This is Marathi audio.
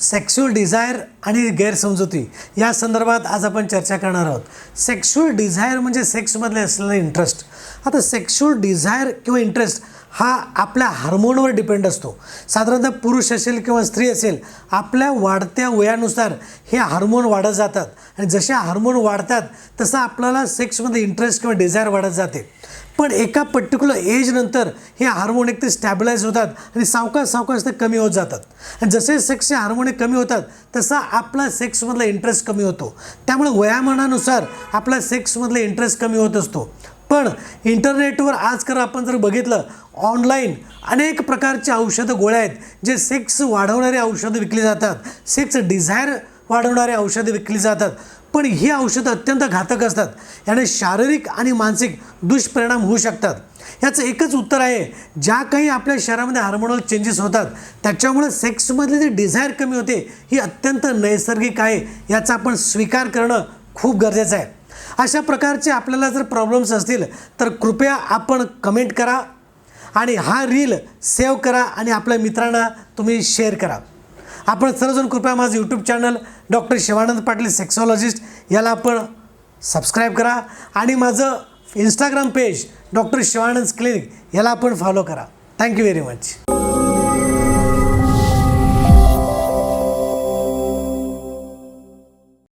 सेक्शुअल डिझायर आणि गैरसमजुती. या संदर्भात आज आपण चर्चा करणार आहोत. सेक्शुअल डिझायर म्हणजे सेक्समधले असलेला इंटरेस्ट आता सेक्शुअल डिझायर किंवा इंटरेस्ट हा आपल्या हार्मोनवर डिपेंड असतो. साधारणतः पुरुष असेल किंवा स्त्री असेल आपल्या वाढत्या वयानुसार हे हार्मोन वाढत जातात. आणि जसे हार्मोन वाढतात तसं आपल्याला सेक्समध्ये इंटरेस्ट किंवा डिझायर वाढत जाते. पण एका पर्टिक्युलर एजनंतर हे हार्मोन एक ते स्टॅबिलाईज होतात आणि सावकाश सावकाश ते कमी होत जातात. आणि जसे सेक्सचे हार्मोन कमी होतात तसा आपला सेक्समधला इंटरेस्ट कमी होतो. त्यामुळे वयामानानुसार आपला सेक्समधला इंटरेस्ट कमी होत असतो. पण इंटरनेटवर आजकाल आपण जर बघितलं ऑनलाईन अनेक प्रकारचे औषधं गोळ्या आहेत जे सेक्स वाढवणारे औषधं विकली जातात. सेक्स डिझायर वाढवणारे औषधं विकली जातात. पण ही औषधं अत्यंत घातक असतात. याने शारीरिक आणि मानसिक दुष्परिणाम होऊ शकतात. याचं एकच उत्तर आहे ज्या काही आपल्या शरीरामध्ये हार्मोनल चेंजेस होतात त्याच्यामुळे सेक्समधले जे डिझायर कमी होते ही अत्यंत नैसर्गिक आहे. याचा आपण स्वीकार करणं खूप गरजेचं आहे. अशा प्रकारचे आपल्याला जर प्रॉब्लेम्स असतील तर कृपया आपण कमेंट करा आणि हा रील सेव्ह करा आणि आपल्या मित्रांना तुम्ही शेअर करा. आपण सर्वजण कृपया माझं YouTube channel doctor Shivanand Patil sexologist याला आपण सबस्क्राईब करा आणि माझं Instagram page doctor Shivanand clinic याला आपण फॉलो करा. Thank you very much